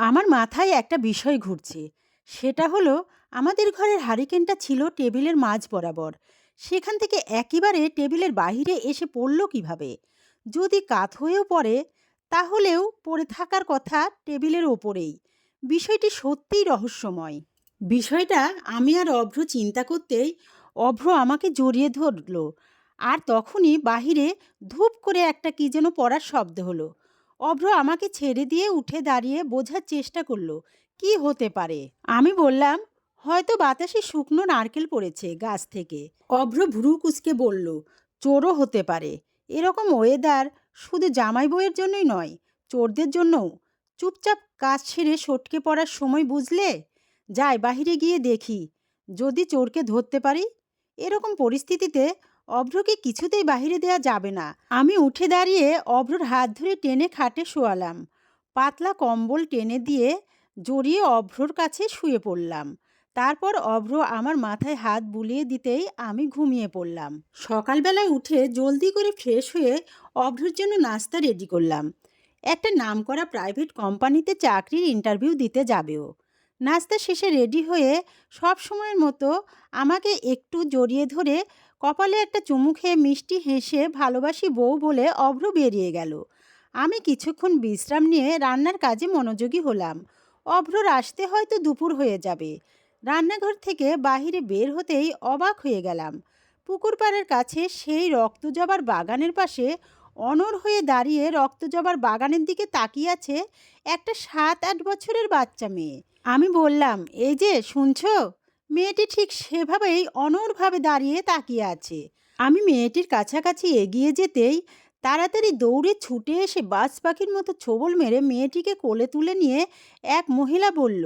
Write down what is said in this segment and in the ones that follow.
আমার মাথায় একটা বিষয় ঘুরছে। সেটা হলো, আমাদের ঘরের হারিকেনটা ছিল টেবিলের মাঝ বরাবর। সেখান থেকে একেবারে টেবিলের বাহিরে এসে পড়ল কীভাবে? যদি কাত হয়েও পড়ে, তাহলেও পড়ে থাকার কথা টেবিলের ওপরেই। বিষয়টি সত্যিই রহস্যময়। বিষয়টা আমি আর অভ্র চিন্তা করতেই অভ্র আমাকে জড়িয়ে ধরলো। আর তখনই বাহিরে ধূপ করে একটা কি যেন পড়ার শব্দ হলো। অভ্র আমাকে ছেড়ে দিয়ে উঠে দাঁড়িয়ে বোঝার চেষ্টা করল, কি হতে পারে? আমি বললাম, হয়তো বাতাসে শুকনো নারকেল পড়েছে গাছ থেকে। অভ্র ভ্রু কুচকে বলল, চোরও হতে পারে। এরকম ওয়েদার শুধু জামাই বইয়ের জন্যই নয়, চোরদের জন্যও। চুপচাপ কাজ ছেড়ে সটকে পড়ার সময় বুঝলে? যাই, বাহিরে গিয়ে দেখি। যদি চোরকে ধরতে পারি? এরকম পরিস্থিতিতে অভ্রকে কিছুতেই বাহিরে দেয়া যাবে না। আমি উঠে দাঁড়িয়ে অভ্রর হাত ধরে টেনে খাটে শোয়ালাম। পাতলা কম্বল টেনে দিয়ে জড়িয়ে অভ্রর কাছে শুয়ে পড়লাম। তারপর অভ্র আমার মাথায় হাত বুলিয়ে দিতেই আমি ঘুমিয়ে পড়লাম। সকালবেলায় উঠে জলদি করে ফ্রেশ হয়ে অভ্রর জন্য নাস্তা রেডি করলাম। একটা নামকরা প্রাইভেট কোম্পানিতে চাকরির ইন্টারভিউ দিতে যাবেও। নাস্তা শেষে রেডি হয়ে সব সময়ের মতো আমাকে একটু জড়িয়ে ধরে কপালে একটা চুমু খেয়ে মিষ্টি হেসে ভালোবাসি বউ বলে অভ্র বেরিয়ে গেল। আমি কিছুক্ষণ বিশ্রাম নিয়ে রান্নার কাজে মনোযোগী হলাম। অভ্রর আসতে হয়তো দুপুর হয়ে যাবে। রান্নাঘর থেকে বাহিরে বের হতেই অবাক হয়ে গেলাম। পুকুর পাড়ের কাছে সেই রক্তজবার বাগানের পাশে অনর হয়ে দাঁড়িয়ে রক্তজবার বাগানের দিকে তাকিয়ে আছে একটা সাত আট বছরের বাচ্চা মেয়ে। আমি বললাম, এই যে, শুনছো? মেয়েটি ঠিক সেভাবেই অনড়ভাবে দাঁড়িয়ে তাকিয়ে আছে। আমি মেয়েটির কাছাকাছি এগিয়ে যেতেই তাড়াতাড়ি দৌড়ে ছুটে এসে বাজ পাখির মতো ছোবল মেরে মেয়েটিকে কোলে তুলে নিয়ে এক মহিলা বলল,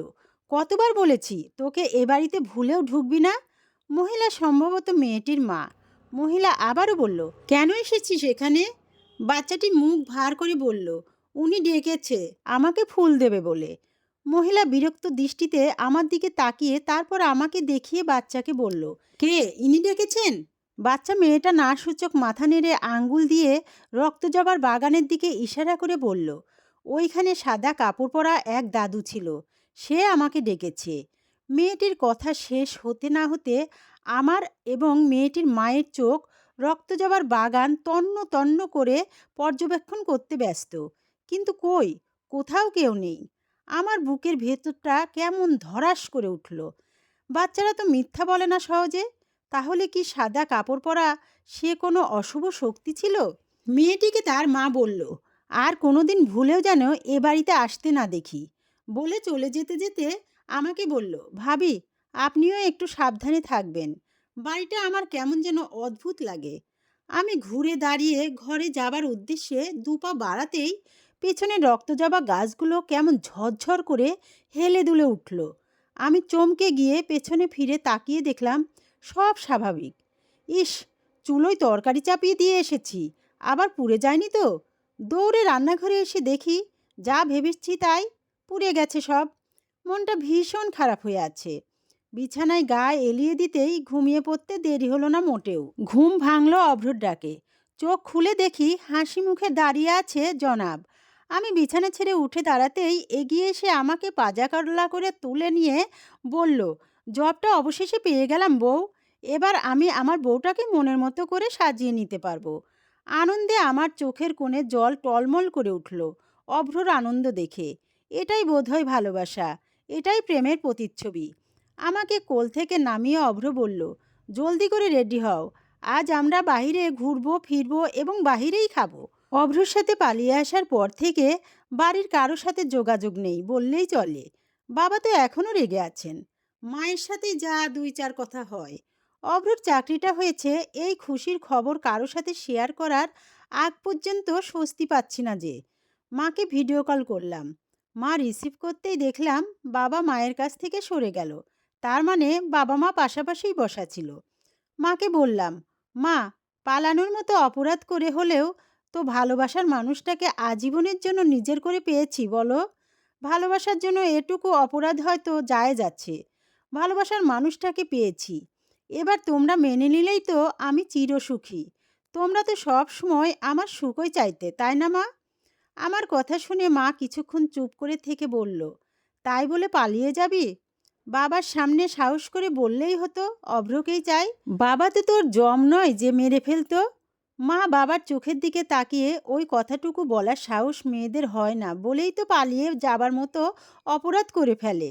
কতবার বলেছি, তোকে এ বাড়িতে ভুলেও ঢুকবি না? মহিলা সম্ভবত মেয়েটির মা। মহিলা আবারও বলল, কেন এসেছিস এখানে? বাচ্চাটি মুখ ভার করে বলল, উনি ডেকেছে, আমাকে ফুল দেবে বলে। মহিলা বিরক্ত দৃষ্টিতে আমার দিকে তাকিয়ে তারপর আমাকে দেখিয়ে বাচ্চাকে বলল, কে, ইনি ডেকেছেন? বাচ্চা মেয়েটা না সূচক মাথা নেড়ে আঙ্গুল দিয়ে রক্ত জবার বাগানের দিকে ইশারা করে বলল, ওইখানে সাদা কাপড় পরা এক দাদু ছিল, সে আমাকে ডেকেছে। মেয়েটির কথা শেষ হতে না হতে আমার এবং মেয়েটির মায়ের চোখ রক্ত জবার বাগান তন্ন তন্ন করে পর্যবেক্ষণ করতে ব্যস্ত। কিন্তু কই, কোথাও কেউ নেই। আমার বুকের ভেতরটা কেমন ধরাস করে উঠল। বাচ্চারা তো মিথ্যা বলে না সহজে। তাহলে কি সাদা কাপড় পরা সে কোনো অশুভ শক্তি ছিল? মেয়েটিকে তার মা বলল, আর কোনোদিন ভুলেও যেন এ বাড়িতে আসতে না দেখি। বলে চলে যেতে যেতে আমাকে বলল, ভাবি, আপনিও একটু সাবধানে থাকবেন। বাড়িটা আমার কেমন যেন অদ্ভুত লাগে। আমি ঘুরে দাঁড়িয়ে ঘরে যাবার উদ্দেশ্যে দুপা বাড়াতেই পেছনে রক্তজবা গাছগুলো কেমন ঝরঝর করে হেলে দুলে উঠল। আমি চমকে গিয়ে পেছনে ফিরে তাকিয়ে দেখলাম সব স্বাভাবিক। ইস, চুলোয় তরকারি চাপিয়ে দিয়ে এসেছি, আবার পুড়ে যায়নি তো। দৌড়ে রান্নাঘরে এসে দেখি যা ভেবেছি তাই পুড়ে গেছে সব। মনটা ভীষণ খারাপ হয়ে আছে। বিছানায় গা এলিয়ে দিতেই ঘুমিয়ে পড়তে দেরি হলো না মোটেও। ঘুম ভাঙল অভ্রর ডাকে। চোখ খুলে দেখি হাসি মুখে দাঁড়িয়ে আছে জনাব। আমি বিছানা ছেড়ে উঠে দাঁড়াতেই এগিয়ে এসে আমাকে পাজা কারলা করে তুলে নিয়ে বলল, জবটা অবশেষে পেয়ে গেলাম বউ। এবার আমি আমার বউটাকে মনের মতো করে সাজিয়ে নিতে পারব। আনন্দে আমার চোখের কোণে জল টলমল করে উঠল, অভ্রর আনন্দ দেখে। এটাই বোধহয় ভালোবাসা, এটাই প্রেমের প্রতিচ্ছবি। আমাকে কোল থেকে নামিয়ে অভ্র বলল, জলদি করে রেডি হও। আজ আমরা বাহিরে ঘুরবো, ফিরবো এবং বাহিরেই খাব। অভ্রর সাথে পালিয়ে আসার পর থেকে বাড়ির কারোর সাথে যোগাযোগ নেই বললেই চলে। বাবা তো এখনও রেগে আছেন। মায়ের সাথে যা দুই চার কথা হয়। অভ্রর চাকরিটা হয়েছে, এই খুশির খবর কারোর সাথে শেয়ার করার আগ পর্যন্ত স্বস্তি পাচ্ছি না যে। মাকে ভিডিও কল করলাম। মা রিসিভ করতেই দেখলাম বাবা মায়ের কাছ থেকে সরে গেল। তার মানে বাবা মা পাশাপাশিই বসা ছিল। মাকে বললাম, মা, পালানোর মতো অপরাধ করে হলেও তো ভালোবাসার মানুষটাকে আজীবনের জন্য নিজের করে পেয়েছি, বলো? ভালোবাসার জন্য এটুকু অপরাধ হয়তো যায় যাচ্ছে। ভালোবাসার মানুষটাকে পেয়েছি। এবার তোমরা মেনে নিলেই তো আমি চিরসুখী। তোমরা তো সব সময় আমার সুখই চাইতে, তাই না মা? আমার কথা শুনে মা কিছুক্ষণ চুপ করে থেকে বলল, তাই বলে পালিয়ে যাবি? বাবার সামনে সাহস করে বললেই হতো, অভ্রকেই চাই। বাবা তো তোর জম নয় যে মেরে ফেলতো। মা বাবার চোখের দিকে তাকিয়ে ওই কথাটুকু বলার সাহস মেয়েদের হয় না বলেই তো পালিয়ে যাবার মতো অপরাধ করে ফেলে।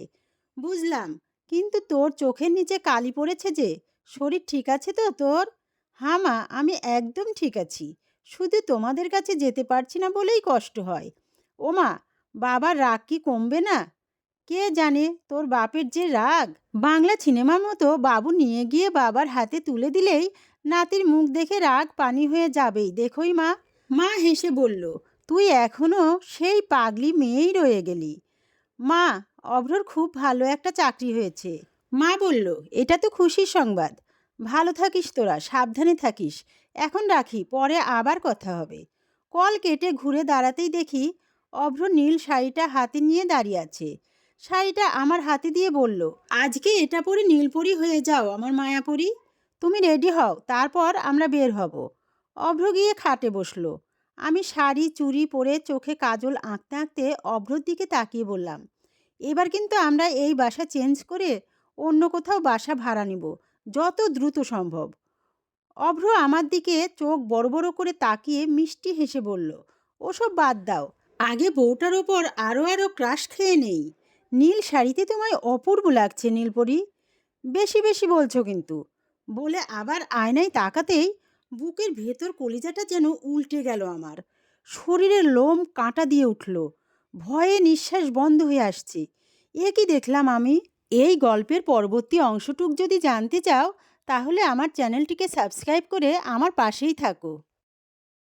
বুঝলাম, কিন্তু তোর চোখের নিচে কালি পড়েছে যে, শরীর ঠিক আছে তো তোর? হ্যাঁ মা, আমি একদম ঠিক আছি। শুধু তোমাদের কাছে যেতে পারছি না বলেই কষ্ট হয়। ও মা, বাবার রাগ কি কমবে না? কে জানে তোর বাপের যে রাগ? বাংলা সিনেমার মতো বাবু নিয়ে গিয়ে বাবার হাতে তুলে দিলেই নাতির মুখ দেখে রাগ পানি হয়ে যাবেই, দেখোই মা। মা হেসে বলল, তুই এখনও সেই পাগলি মেয়েই রয়ে গেলি। মা, অভ্রর খুব ভালো একটা চাকরি হয়েছে। মা বলল, এটা তো খুশির সংবাদ। ভালো থাকিস তোরা, সাবধানে থাকিস। এখন রাখি, পরে আবার কথা হবে। কল কেটে ঘুরে দাঁড়াতেই দেখি অভ্র নীল শাড়িটা হাতে নিয়ে দাঁড়িয়ে আছে। শাড়িটা আমার হাতে দিয়ে বলল, আজকে এটা পরে নীলপরি হয়ে যাও, আমার মায়াপরি। তুমি রেডি হও, তারপর আমরা বের হব। অভ্র গিয়ে খাটে বসল। আমি শাড়ি, চুড়ি পরে চোখে কাজল আঁকতে আঁকতে অভ্রর দিকে তাকিয়ে বললাম, এবার কিন্তু আমরা এই বাসা চেঞ্জ করে অন্য কোথাও বাসা ভাড়া নিব, যত দ্রুত সম্ভব। অভ্র আমার দিকে চোখ বড় বড় করে তাকিয়ে মিষ্টি হেসে বলল, ওসব বাদ দাও, আগে বউটার ওপর আরও আরও ক্রাশ খেয়ে নেই। নীল শাড়িতে তোমায় অপূর্ব লাগছে, নীলপরি। বেশি বেশি বলছো কিন্তু বলে আবার আয়নায় তাকাতেই বুকের ভেতর কলিজাটা যেন উল্টে গেল আমার। শরীরের লোম কাঁটা দিয়ে উঠল। ভয়ে নিঃশ্বাস বন্ধ হয়ে আসছে। এ কি দেখলাম আমি? এই গল্পের পরবর্তী অংশটুক যদি জানতে চাও, তাহলে আমার চ্যানেলটিকে সাবস্ক্রাইব করে আমার পাশেই থাকো।